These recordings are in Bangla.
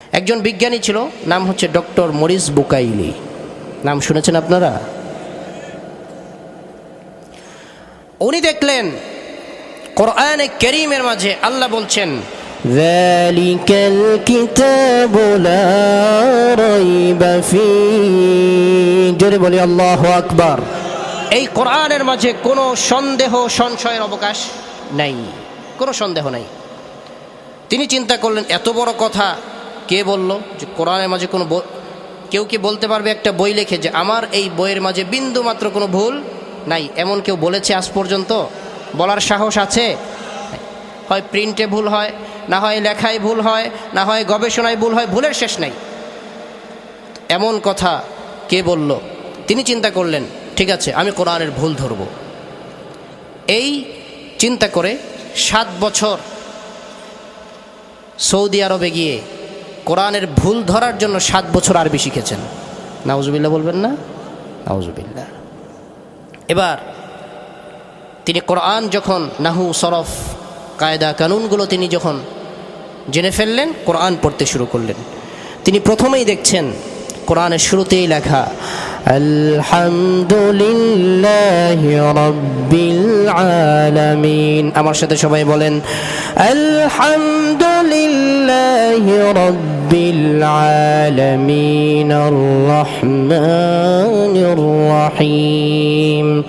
একজন বিজ্ঞানী ছিল নাম হচ্ছে ডক্টর মরিস বুকাইলি নাম শুনেছেন আপনারা উনি দেখলেন কোরআনে করিমের মাঝে আল্লাহ বলছেন ذلك الكتاب لا ريب فيه জোরে বলি আল্লাহ আকবার এই কোরআনের মাঝে কোনো সন্দেহ সংশয়ের অবকাশ নাই কোনো সন্দেহ নাই তিনি চিন্তা করলেন এত বড় কথা কে বলল যে কোরআনের মাঝে কোনো কেউ কি বলতে পারবে একটা বই লেখে যে আমার এই বইয়ের মাঝে বিন্দু মাত্র কোনো ভুল নাই? এমন কেউ বলেছে আজ পর্যন্ত? বলার সাহস আছে? হয় প্রিন্টে ভুল হয়, না হয় লেখায় ভুল হয়, না হয় গবেষণায় ভুল হয়, ভুলের শেষ নাই। এমন কথা কে বলল? তিনি চিন্তা করলেন, ঠিক আছে, আমি কোরআনের ভুল ধরব। এই চিন্তা করে সাত বছর সৌদি আরবে গিয়ে কোরআনের ভুল ধরার জন্য সাত বছর আরবি শিখেছেন। নাউজুবিল্লা বলবেন না? নাউজুবিল্লা এবার তিনি কোরআন যখন নাহু, সরফ, কায়দা, কানুনগুলো তিনি যখন জেনে ফেললেন, কোরআন পড়তে শুরু করলেন। তিনি প্রথমেই দেখছেন, কোরআনের শুরুতেই লেখা, আলহামদুলিল্লাহ আমার সাথে সবাই বলেন الحمد لله رب العالمين الرحمن الرحيم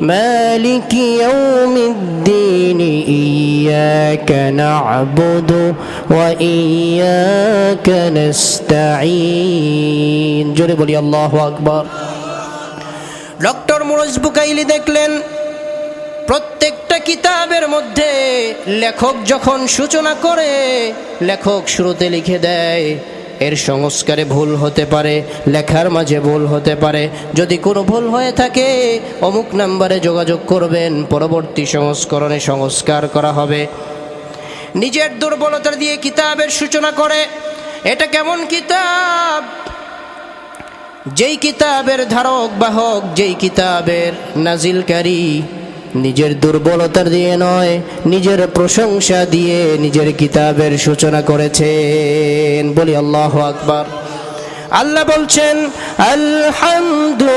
مالك يوم الدين إياك نعبد وإياك نستعين جري بولي الله أكبر ডক্টর মুরজ বুকাইলি দেখলেন প্রত্যেকটা কিতাবের মধ্যে লেখক যখন সূচনা করে, লেখক শুরুতে লিখে দেয়, এর সংস্কারে ভুল হতে পারে, লেখার মাঝে ভুল হতে পারে। যদি কোনো ভুল হয়ে থাকে, অমুক নাম্বারে যোগাযোগ করবেন, পরবর্তী সংস্করণে সংস্কার করা হবে। নিজের দুর্বলতা দিয়ে কিতাবের সূচনা করে, এটা কেমন কিতাব? যেই কিতাবের ধারক, বাহক, যেই কিতাবের নাজিলকারী নিজের দুর্বলতার দিয়ে নয়, নিজের প্রশংসা দিয়ে নিজের কিতাবের সূচনা করেছেন। বলি আল্লাহ আকবার। আল্লাহ বলছেন, আলহামদুলিল্লাহ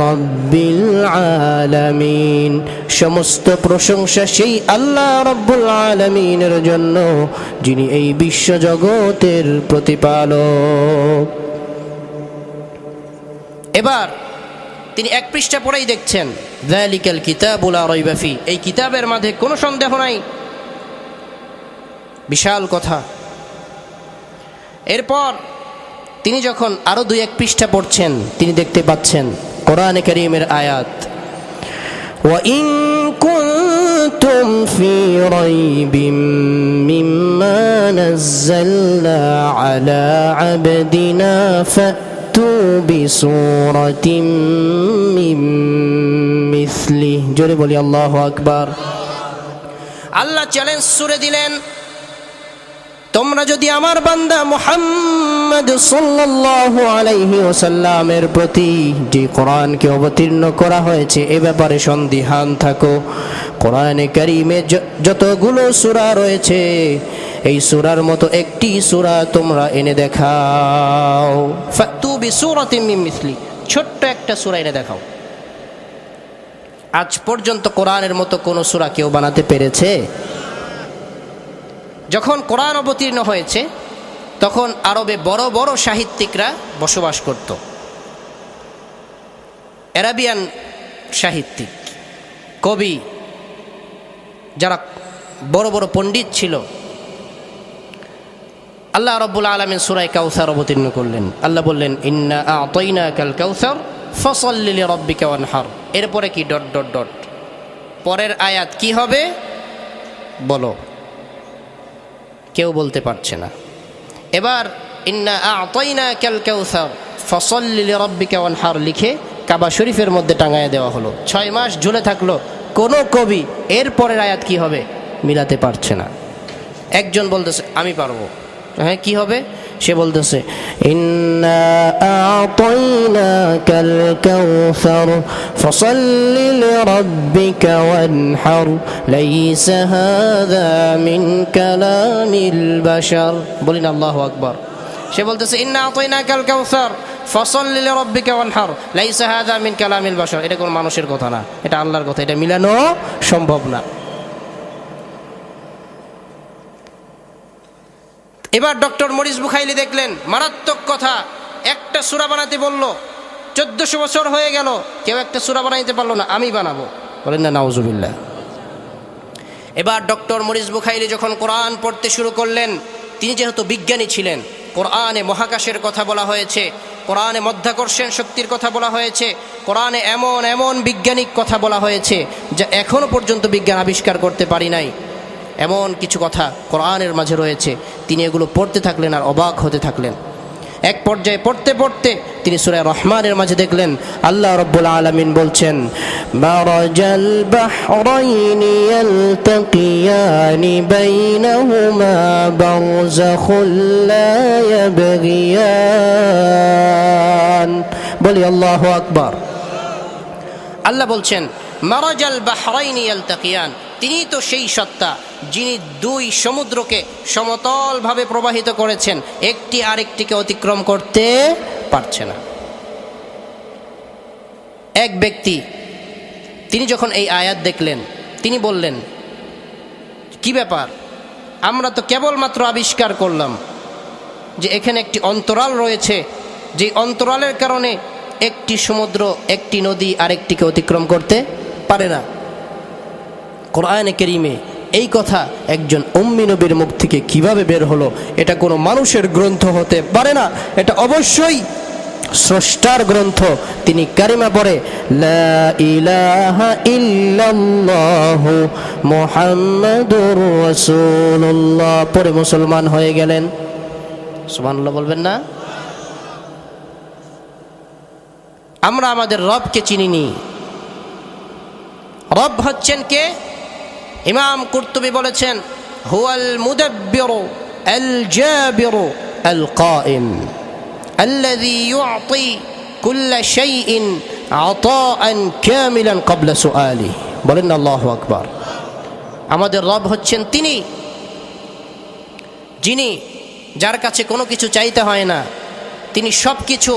রব্বিল আলামিন। সমস্ত প্রশংসা সেই আল্লাহ রব্বুল আলমিনের জন্য, যিনি এই বিশ্বজগতের প্রতিপালক। এবার তিনি এক পৃষ্ঠা পড়েই দেখছেন দ্যালিকাল কিতাবুল রইবাফি এই কিতাবের মাঝে কোনো সন্দেহ নাই বিশাল কথা এরপর তিনি যখন আরো দুই এক পৃষ্ঠা পড়ছেন তিনি দেখতে পাচ্ছেন কোরআনে করিমের আয়াত وإن كنتم في ريب مما نزلنا على عبدنا فأتوا بسورة من مثله جري بولي الله أكبر আল্লাহ চ্যালেঞ্জ সুরে দিলেন তোমরা যদি আমার বান্দা মুহাম্মদ সাল্লাল্লাহু আলাইহি ওয়াসাল্লামের প্রতি যে কোরআনকে অবতীর্ণ করা হয়েছে এ ব্যাপারে সন্দিহান থাকো কোরআনে কারিমে য- যতগুলো সূরা রয়েছে এই সুরার মতো একটি সূরা তোমরা এনে দেখাও। ফাতু বিসূরাতিন মিন মিসলি, ছোট্ট একটা সূরা এনে দেখাও। আজ পর্যন্ত কোরআনের মতো কোনো সূরা কেউ বানাতে পেরেছে? যখন কোরআন অবতীর্ণ হয়েছে, তখন আরবে বড় বড় সাহিত্যিকরা বসবাস করত। অ্যারাবিয়ান সাহিত্যিক, কবি, যারা বড় বড় পণ্ডিত ছিল আল্লাহ রব্বুল আলমিন সুরাই কাউসার অবতীর্ণ করলেন। আল্লাহ বললেন, ইন্না আতইনা কাল কাউসার ফসল্লিলি রব্বিকা ওয়ানহার। এরপরে কি? Dot dot dot. পরের আয়াত কি হবে? বলো। কেউ বলতে পারছে না। এবার, ইন্না আতইনা কাল কাউসার ফসল্লিলি রব্বিকা ওয়ানহার লিখে কাবা শরীফের মধ্যে টাঙায় দেওয়া হলো। ছয় মাস ঝুলে থাকল। কোনো কবি এর পরের আয়াত কি হবে মিলাতে পারছে না। একজন বলতেছে, আমি পারব। হ্যাঁ কি হবে? সে বলতেছে বলিন আল্লাহু আকবার। সে বলতেছে, ইন্না আ'তাইনাকাল কাউসার ফসল্লি লিরাব্বিকা ওয়ানহার, লাইসা হাযা মিন কালামিল বাশার। এটা কোনো মানুষের কথা না, এটা আল্লাহর কথা, এটা মিলানো সম্ভব না। এবার ডক্টর মরিস বুখাইলি দেখলেন, মারাত্মক কথা। একটা সুরা বানাতে বলল, চোদ্দশো বছর হয়ে গেল, কেউ একটা সুরা বানাইতে পারল না, আমি বানাবো। বলেন না, নাউজুবিল্লাহ। এবার ডক্টর মরিস বুখাইলি যখন কোরআন পড়তে শুরু করলেন, তিনি যেহেতু বিজ্ঞানী ছিলেন, কোরআনে মহাকাশের কথা বলা হয়েছে, কোরআনে মধ্যাকর্ষণ শক্তির কথা বলা হয়েছে, কোরআনে এমন এমন বৈজ্ঞানিক কথা বলা হয়েছে, যা এখনও পর্যন্ত বিজ্ঞান আবিষ্কার করতে পারি নাই। এমন কিছু কথা কোরআনের মাঝে রয়েছে তিনি এগুলো পড়তে থাকলেন আর অবাক হতে থাকলেন। এক পর্যায়ে পড়তে পড়তে তিনি সুরায় রহমানের মাঝে দেখলেন, আল্লাহ রব্বুল আলমিন বলছেন বলি আল্লাহু আকবার। আল্লাহ বলছেন মারাজাল বাহরাইনি ইয়ালতাকিয়ান তিনি তো সেই সত্তা, যিনি দুই সমুদ্রকে সমতলভাবে প্রবাহিত করেছেন, একটি আরেকটিকে অতিক্রম করতে পারছে না। এক ব্যক্তি, তিনি যখন এই আয়াত দেখলেন, তিনি বললেন, কি ব্যাপার? আমরা তো কেবলমাত্র আবিষ্কার করলাম যে এখানে একটি অন্তরাল রয়েছে যে অন্তরালের কারণে একটি সমুদ্র, একটি নদী আরেকটিকে অতিক্রম করতে পারে না। কোরআনে কেরিমে এই কথা একজন উম্মি নবীর মুখ থেকে কীভাবে বের হলো, এটা কোনো মানুষের গ্রন্থ হতে পারে না। এটা অবশ্যই স্রষ্টার গ্রন্থ। তিনি কারিমা রাসূলুল্লাহ পরে মুসলমান হয়ে গেলেন। সুবহানাল্লাহ বলবেন না? আমরা আমাদের রবকে চিনিনি। রব হচ্ছেন কে ইমাম কুর্তুবি বলেছেন হুয়াল মুদাব্বিরু আল জাবিরু আল কাইম الذي يعطي كل شيء عطاء كاملا قبل سؤاله বলেন না আল্লাহু আকবার আমাদের রব হচ্ছেন তিনি যিনি যার কাছে কোনো কিছু চাইতে হয় না তিনি সব কিছু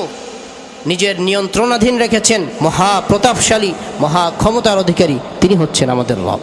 নিজের নিয়ন্ত্রণাধীন রেখেছেন মহা প্রতাপশালী মহা ক্ষমতার অধিকারী। তিনি হচ্ছেন আমাদের রব।